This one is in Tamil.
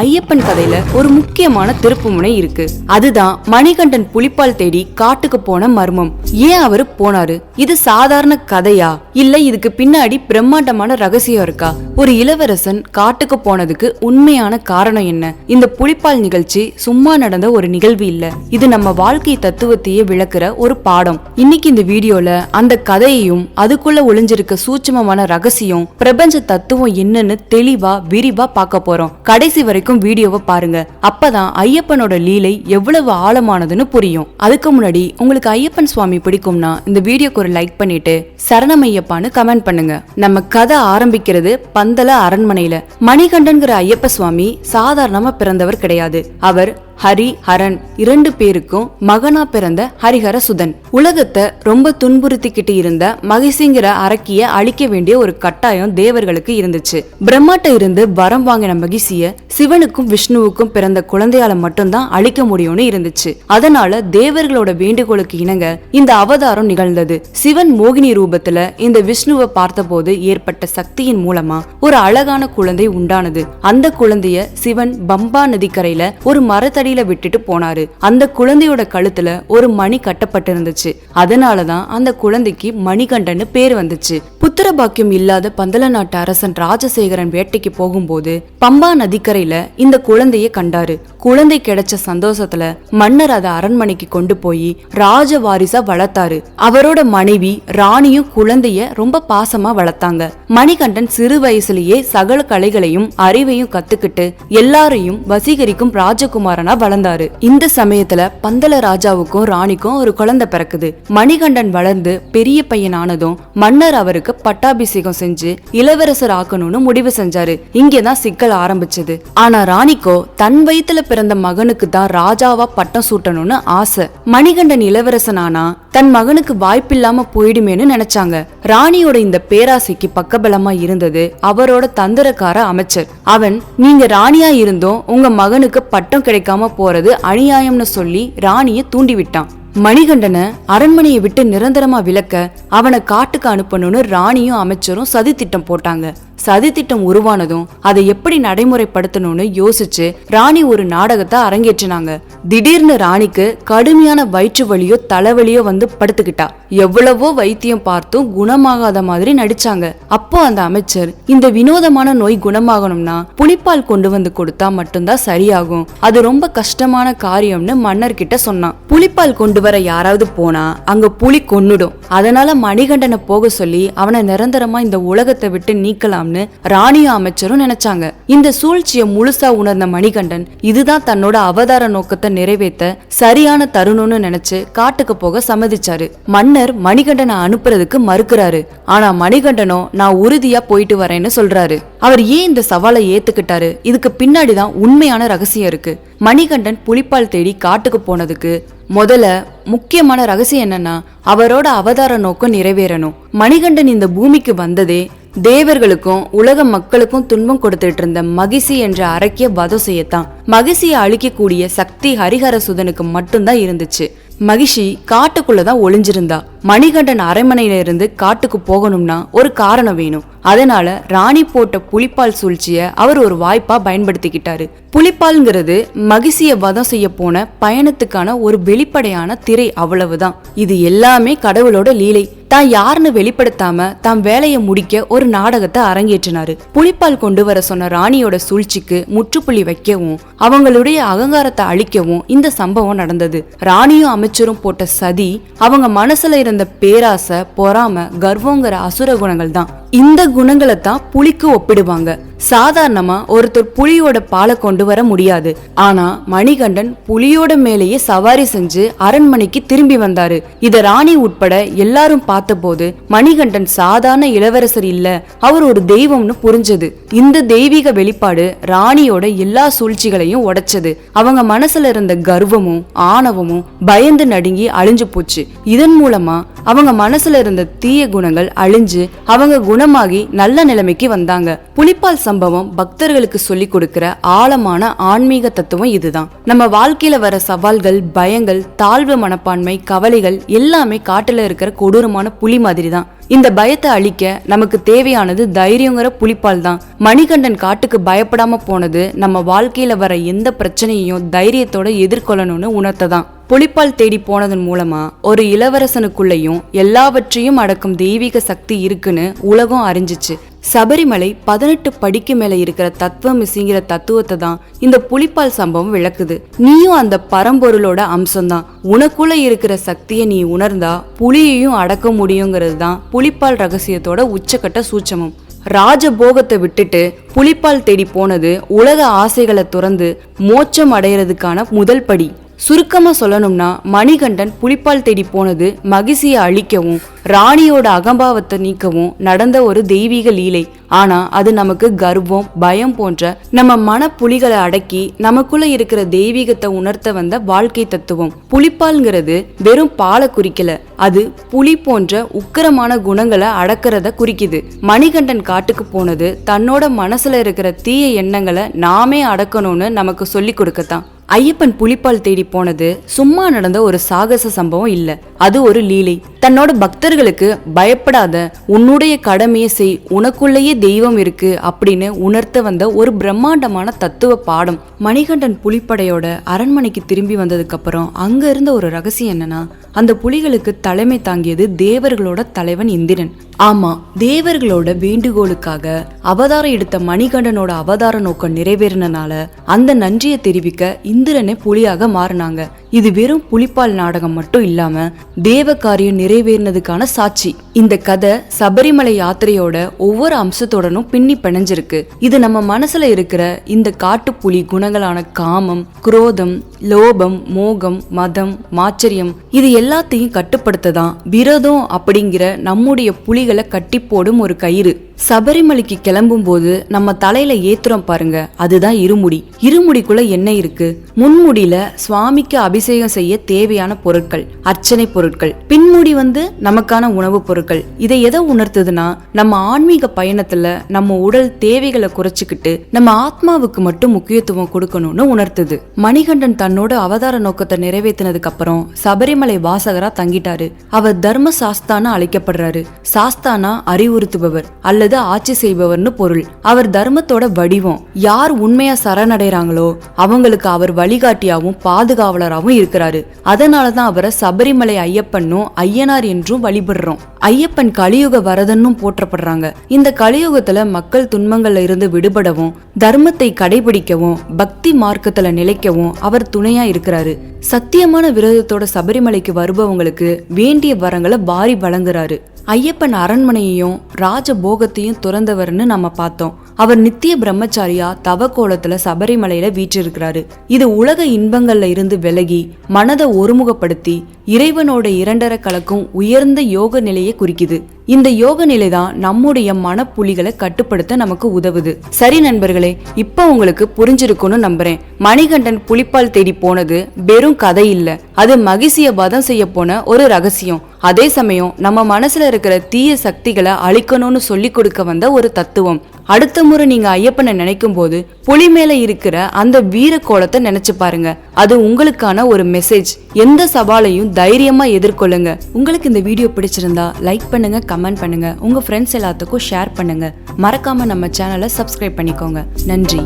ஐயப்பன் கதையில ஒரு முக்கியமான திருப்புமுனை இருக்கு. அதுதான் மணிகண்டன் புலிப்பால் தேடி காட்டுக்கு போன மர்மம். ஏன் அவரு போனாரு? இது சாதாரண கதையா? இல்ல இதுக்கு பின்னாடி பிரம்மாண்டமான ரகசியம் இருக்கா? ஒரு இளவரசன் காட்டுக்கு போனதுக்கு உண்மையான காரணம் என்ன? இந்த புலிப்பால் நிகழ்ச்சி சும்மா நடந்த ஒரு நிகழ்வு இல்ல. இது நம்ம வாழ்க்கை தத்துவத்தையே விளக்குற ஒரு பாடம். இன்னைக்கு இந்த வீடியோல அந்த கதையையும் அதுக்குள்ள ஒளிஞ்சிருக்க சூட்சமமான ரகசியம் பிரபஞ்ச தத்துவம் என்னன்னு தெளிவா விரிவா பார்க்க போறோம். கடைசி வரைக்கும் வீடியோவை பாருங்க. அப்பதான் ஐயப்பனோட லீலை எவ்வளவு ஆழமானதுன்னு புரியும். அதுக்கு முன்னாடி உங்களுக்கு ஐயப்பன் சுவாமி பிடிக்கும்னா இந்த வீடியோக்கு ஒரு லைக் பண்ணிட்டு சரணமையப்பான்னு கமெண்ட் பண்ணுங்க. நம்ம கதை ஆரம்பிக்கிறது பந்தல அரண்மனையில மணிகண்டன்கிற ஐயப்ப சுவாமி சாதாரணமா பிறந்தவர் கிடையாது. அவர் ஹரி ஹரன் இரண்டு பேருக்கும் மகனா பிறந்த ஹரிஹர சுதன் உலகத்தை ரொம்ப துன்புறுத்திக்கிட்டு இருந்த மகிசிங்கிற அரக்கிய அழிக்க வேண்டிய ஒரு கட்டாயம் தேவர்களுக்கு இருந்துச்சு. பிரம்மாட்ட இருந்து வரம் வாங்கின மகிசிய சிவனுக்கும் விஷ்ணுவுக்கும் பிறந்த குழந்தையால மட்டும்தான் அழிக்க முடியும்னு இருந்துச்சு. அதனால தேவர்களோட வேண்டுகோளுக்கு இணங்க இந்த அவதாரம் நிகழ்ந்தது. சிவன் மோகினி ரூபத்துல இந்த விஷ்ணுவை பார்த்தபோது ஏற்பட்ட சக்தியின் மூலமா ஒரு அழகான குழந்தை உண்டானது. அந்த குழந்தைய சிவன் பம்பா நதிக்கரையில ஒரு மரத்தடி மரத்தடியில விட்டுட்டு போனாரு. அந்த குழந்தையோட கழுத்துல ஒரு மணி கட்டப்பட்டிருந்துச்சு. அதனாலதான் அந்த குழந்தைக்கு மணிகண்டன்னு பேர் வந்துச்சு. புத்திர பாக்கியம் இல்லாத பந்தல நாட்டு அரசன் ராஜசேகரன் வேட்டைக்கு போகும்போது பம்பா நதிக்கரையில இந்த குழந்தைய கண்டாரு. குழந்தை கிடைச்ச சந்தோஷத்துல மன்னர் அதை அரண்மனைக்கு கொண்டு போய் ராஜ வாரிசா வளர்த்தாரு. அவரோட மனைவி ராணியும் குழந்தைய ரொம்ப பாசமா வளர்த்தாங்க. மணிகண்டன் சிறு வயசுலயே சகல கலைகளையும் அறிவையும் கத்துக்கிட்டு எல்லாரையும் வசீகரிக்கும் ராஜகுமாரனா வளர்ந்தாரு. இந்த சமயத்துல பந்தல ராஜாவுக்கும் ராணிக்கும் ஒரு குழந்தை பிறக்குது. மணிகண்டன் வளர்ந்து பெரிய பையன் ஆனதும் மன்னர் அவருக்கு பட்டாபிஷேகம் செஞ்சு இளவரசர் ஆக்கணும்னு முடிவு செஞ்சாரு. இங்கேதான் சிக்கல் ஆரம்பிச்சது. ஆனா ராணிக்கோ தன் வயித்துல பிறந்த மகனுக்கு தான் ராஜாவா பட்டம் சூட்டணும்னு ஆசை. மணிகண்டன் இளவரசன் ஆனா தன் மகனுக்கு வாய்ப்பில்லாம போயிடுமேன்னு நினைச்சாங்க. ராணியோட இந்த பேராசைக்கு பக்கபலமா இருந்தது அவரோட தந்திரக்கார அமைச்சர். அவன் நீங்க ராணியா இருந்தும் உங்க மகனுக்கு பட்டம் கிடைக்காம போறது அநியாயம்னு சொல்லி ராணிய தூண்டி விட்டான் மணிகண்டனை அரண்மனையை விட்டு நிரந்தரமா விலக்க அவனை காட்டுக்கு அனுப்பணும்னு ராணியும் அமைச்சரும் சதி திட்டம் போட்டாங்க. சதி திட்டம் உருவானதும் அதை எப்படி நடைமுறைப்படுத்தணும்னு யோசிச்சு ராணி ஒரு நாடகத்தை அரங்கேற்றினாங்க. திடீர்னு ராணிக்கு கடுமையான வயிற்று வலியோ தலைவலியோ வந்து படுத்துக்கிட்டா. எவ்வளவோ வைத்தியம் பார்த்தும் குணமாகாத மாதிரி நடிச்சாங்க. அப்போ அந்த அமைச்சர் இந்த வினோதமான நோய் குணமாகணும்னா புலிப்பால் கொண்டு வந்து கொடுத்தா மட்டும்தான் சரியாகும். அது ரொம்ப கஷ்டமான காரியம்னு மன்னர் கிட்ட சொன்னான். புலிப்பால் கொண்டு வர யாராவது போனா அங்க புலி கொன்னுடும். அதனால மணிகண்டனை போக சொல்லி அவனை நிரந்தரமா இந்த உலகத்தை விட்டு நீக்கலாம்னு ராணியும் அமைச்சரும் நினைச்சாங்க. இந்த சூழ்ச்சியை முழுசா உணர்ந்த மணிகண்டன் இதுதான் தன்னோட அவதார நோக்கத்தை நிறைவேற்ற சரியான தருணம்னு நினைச்சு காட்டுக்கு போக சம்மதிச்சாரு. மன்னர் மணிகண்டனை அனுப்புறதுக்கு மறுக்கிறாரு. ஆனா மணிகண்டனோ நான் உறுதியா போயிட்டு வரேன்னு சொல்றாரு. அவர் ஏன் இந்த சவாலை ஏத்துக்கிட்டாரு? இதுக்கு பின்னாடிதான் உண்மையான ரகசியம் இருக்கு. மணிகண்டன் புலிப்பால் தேடி காட்டுக்கு போனதுக்கு முதல்ல முக்கியமான ரகசியம் என்னன்னா அவரோட அவதார நோக்கம் நிறைவேறணும். மணிகண்டன் இந்த பூமிக்கு வந்ததே தேவர்களுக்கும் உலக மக்களுக்கும் துன்பம் கொடுத்துட்டு இருந்த மகிசி என்ற அரக்கிய வதம் செய்யத்தான் மகிசியை அழிக்கக்கூடிய சக்தி ஹரிஹர சுதனுக்கு மட்டும்தான் இருந்துச்சு. மகிஷி காட்டுக்குள்ளதான் ஒளிஞ்சிருந்தா. மணிகண்டன் அரைமனையில இருந்து காட்டுக்கு போகணும்னா ஒரு காரணம் வேணும். அதனால ராணி போட்ட புலிப்பால் சூழ்ச்சிய அவர் ஒரு வாய்ப்பா பயன்படுத்திக்கிட்டாரு. புலிப்பால்ங்கிறது மகிழ்ச்சிய வதம் செய்ய போன பயணத்துக்கான ஒரு வெளிப்படையான திரை அவ்வளவுதான். இது எல்லாமே கடவுளோட லீலை. தான் யாருன்னு வெளிப்படுத்தாம தாம் வேலையை முடிக்க ஒரு நாடகத்தை அரங்கேற்றினாரு. புலிப்பால் கொண்டு வர சொன்ன ராணியோட சூழ்ச்சிக்கு முற்றுப்புள்ளி வைக்கவும் அவங்களுடைய அகங்காரத்தை அழிக்கவும் இந்த சம்பவம் நடந்தது. ராணியும் அமைச்சரும் போட்ட சதி அவங்க மனசுல இருந்த பேராசை பொறாம கர்வங்கிற அசுர குணங்கள் தான் இந்த குணங்களை தான் புலிக்கு ஒப்பிடுவாங்க. சாதாரணமா ஒருத்தர் புலியோட பாலை கொண்டு வர முடியாது. ஆனா மணிகண்டன் புலியோட மேலேயே சவாரி செஞ்சு அரண்மனைக்கு திரும்பி வந்தாரு. இத ராணி உட்பட எல்லாரும் பார்த்தபோது மணிகண்டன் சாதாரண இளவரசர் இல்ல அவர் ஒரு தெய்வம்னு புரிஞ்சது. இந்த தெய்வீக வெளிப்பாடு ராணியோட எல்லா சூழ்ச்சிகளையும் உடைச்சது. அவங்க மனசுல இருந்த கர்வமும் ஆணவமும் பயந்து நடுங்கி அழிஞ்சு போச்சு. இதன் மூலமா அவங்க மனசுல இருந்த தீய குணங்கள் அழிஞ்சு அவங்க குணமாகி நல்ல நிலைமைக்கு வந்தாங்க. புலிப்பால் சம்பவம் பக்தர்களுக்கு சொல்லி கொடுக்கிற ஆழமான ஆன்மீக தத்துவம் இதுதான். நம்ம வாழ்க்கையில வர சவால்கள் பயங்கள் தாழ்வு மனப்பான்மை கவலைகள் எல்லாமே காட்டுல இருக்கிற கொடூரமான புலி மாதிரி தான் இந்த பயத்தை அழிக்க நமக்கு தேவையானது தைரியங்கிற புலிப்பால் தான் மணிகண்டன் காட்டுக்கு பயப்படாம போனது நம்ம வாழ்க்கையில வர எந்த பிரச்சனையையும் தைரியத்தோட எதிர்கொள்ளணும்னு உணர்த்ததான். புலிப்பால் தேடி போனதன் மூலமா ஒரு இளவரசனுக்குள்ளேயும் எல்லாவற்றையும் அடக்கும் தெய்வீக சக்தி இருக்குன்னு உலகம் அறிஞ்சிச்சு. சபரிமலை பதினெட்டு படிக்கு மேல இருக்கிற தத்துவமிசிங்கிற தத்துவத்தை தான் இந்த புலிப்பால் சம்பவம் விளக்குது. நீயும் அந்த பரம்பொருளோட அம்சம்தான். உனக்குள்ள இருக்கிற சக்தியை நீ உணர்ந்தா புலியையும் அடக்க முடியுங்கிறது தான் புலிப்பால் ரகசியத்தோட உச்சக்கட்ட சூட்சமம். ராஜபோகத்தை விட்டுட்டு புலிப்பால் தேடி போனது உலக ஆசைகளை துறந்து மோட்சம் அடையிறதுக்கான முதல் படி. சுருக்கமாக சொல்லணும்னா மணிகண்டன் புலிப்பால் தேடி போனது மகிழ்ச்சியை அழிக்கவும் ராணியோட அகம்பாவத்தை நீக்கவும் நடந்த ஒரு தெய்வீக லீலை. ஆனா அது நமக்கு கர்வம் பயம் போன்ற நம்ம மன புலிகளை அடக்கி நமக்குள்ள இருக்கிற தெய்வீகத்தை உணர்த்த வந்த வாழ்க்கை தத்துவம். புலிப்பால்ங்கிறது வெறும் பாலை குறிக்கல. அது புலி போன்ற உக்கிரமான குணங்களை அடக்கிறத குறிக்குது. மணிகண்டன் காட்டுக்கு போனது தன்னோட மனசுல இருக்கிற தீய எண்ணங்களை நாமே அடக்கணும்னு நமக்கு சொல்லி கொடுக்கத்தான். ஐயப்பன் புலிப்பால் தேடி போனது சும்மா நடந்த ஒரு சாகச சம்பவம் இல்ல. அது ஒரு லீலை. தன்னோட பக்தர்களுக்கு பயப்படாத உன்னுடைய கடமையை செய் உனக்குள்ளேயே தெய்வம் இருக்கு அப்படின்னு உணர்த்த வந்த ஒரு பிரம்மாண்டமான தத்துவ பாடம் மணிகண்டன் புலிப்படையோட அரண்மனைக்கு திரும்பி வந்ததுக்கு அப்புறம் அங்க இருந்த ஒரு ரகசியம் என்னன்னா அந்த புலிகளுக்கு தலைமை தாங்கியது தேவர்களோட தலைவன் இந்திரன். ஆமா தேவர்களோட வேண்டுகோளுக்காக அவதாரம் எடுத்த மணிகண்டனோட அவதார நோக்கம் நிறைவேறினால அந்த நன்றியை தெரிவிக்க இந்திரனை புலியாக மாறினாங்க. இது வெறும் புலிப்பால் நாடகம் மட்டும் இல்லாம தேவ காரியம் நிறைவேறினதுக்கான சாட்சி. இந்த கதை சபரிமலை யாத்திரையோட ஒவ்வொரு அம்சத்தை அம்சத்துடனும் பின்னி பிணைஞ்சிருக்கு. இது நம்ம மனசுல இருக்கிற இந்த காட்டுப்புலி குணங்களான காமம் குரோதம் லோபம் மோகம் மதம் மாச்சரியம் இது எல்லாத்தையும் கட்டுப்படுத்ததான் விரதம் அப்படிங்கிற நம்முடைய புலிகளை கட்டி போடும் ஒரு கயிறு. சபரிமலைக்கு கிளம்பும் போது நம்ம தலையில ஏத்துறோம் பாருங்க அதுதான் இருமுடி. இருமுடிக்குள்ள என்ன இருக்கு? முன்முடியில சுவாமிக்கு அபிஷேகம் செய்ய தேவையான பொருட்கள் அர்ச்சனை பொருட்கள். பின்முடி வந்து நமக்கான உணவுப் பொருட்கள். இதை எதை உணர்த்துதுன்னா நம்ம ஆன்மீக பயணத்துல நம்ம உடல் தேவைகளை குறைச்சிக்கிட்டு நம்ம ஆத்மாவுக்கு மட்டும் முக்கியத்துவம் கொடுக்கணும்னு உணர்த்துது. மணிகண்டன் தன்னோட அவதார நோக்கத்தை நிறைவேற்றினதுக்கு அப்புறம் சபரிமலை வாசகரா தங்கிட்டாரு. அவர் தர்ம சாஸ்தானா அழைக்கப்படுறாரு. சாஸ்தானா அறிவுறுத்துபவர். அல்லது ஆட்சி செய்பவர்னு பொருள். அவர் தர்மத்தோட வடிவம். யார் உண்மையா சரணடைறாங்களோ அவங்களுக்கு அவர் வழிகாட்டியாவும் பாதுகாவலராகவும் இருக்கிறாரு. அதனாலதான் அவரை சபரிமலை ஐயப்பனும் ஐயனார் என்றும் வழிபடுறோம். ஐயப்பன் கலியுக வரதன்னும் போற்றப்படுறாங்க. இந்த கலியுகத்துல மக்கள் துன்பங்கள்ல இருந்து விடுபடவும் தர்மத்தை கடைபிடிக்கவும் பக்தி மார்க்கத்துல நிலைக்கவும் அவர் துணையா இருக்கிறாரு. சத்தியமான விரதத்தோட சபரிமலைக்கு வருபவங்களுக்கு வேண்டிய வரங்களை பாரி வழங்குறாரு. ஐயப்பன் அரண்மனையையும் ராஜபோகத்தையும் துறந்தவர்னு நம்ம பார்த்தோம். அவர் நித்திய பிரம்மச்சாரியா தவ கோலத்துல சபரிமலையில வீற்றிருக்கிறாரு. இது உலக இன்பங்கள்ல இருந்து விலகி மனதை ஒருமுகப்படுத்தி இறைவனோட இரண்டர கலக்கும் உயர்ந்த யோக நிலையை குறிக்குது. இந்த யோக நிலை தான் நம்முடைய மனப்புலிகளை கட்டுப்படுத்த நமக்கு உதவுது. சரி நண்பர்களே இப்ப உங்களுக்கு புரிஞ்சிருக்கும்னு நம்புறேன். மணிகண்டன் புலிப்பால் தேடி போனது வெறும் கதை இல்ல. அது மகிழ்ச்சிய வதம் செய்ய போன ஒரு ரகசியம். அதே சமயம் நம்ம மனசுல இருக்கிற தீய சக்திகளை அழிக்கணும்னு சொல்லி கொடுக்க வந்த ஒரு தத்துவம். அடுத்த முறை நீங்க ஐயப்பனை நினைக்கும் போது புலி மேல இருக்கிற அந்த வீர கோலத்தை நினைச்சு பாருங்க. அது உங்களுக்கான ஒரு மெசேஜ் எந்த சவாலையும் தைரியமா எதிர்கொள்ளுங்க. உங்களுக்கு இந்த வீடியோ பிடிச்சிருந்தா லைக் பண்ணுங்க கமெண்ட் பண்ணுங்க. உங்க ஃப்ரெண்ட்ஸ் எல்லாத்துக்கும் ஷேர் பண்ணுங்க. மறக்காம நம்ம சேனலை சப்ஸ்கிரைப் பண்ணிக்கோங்க. நன்றி.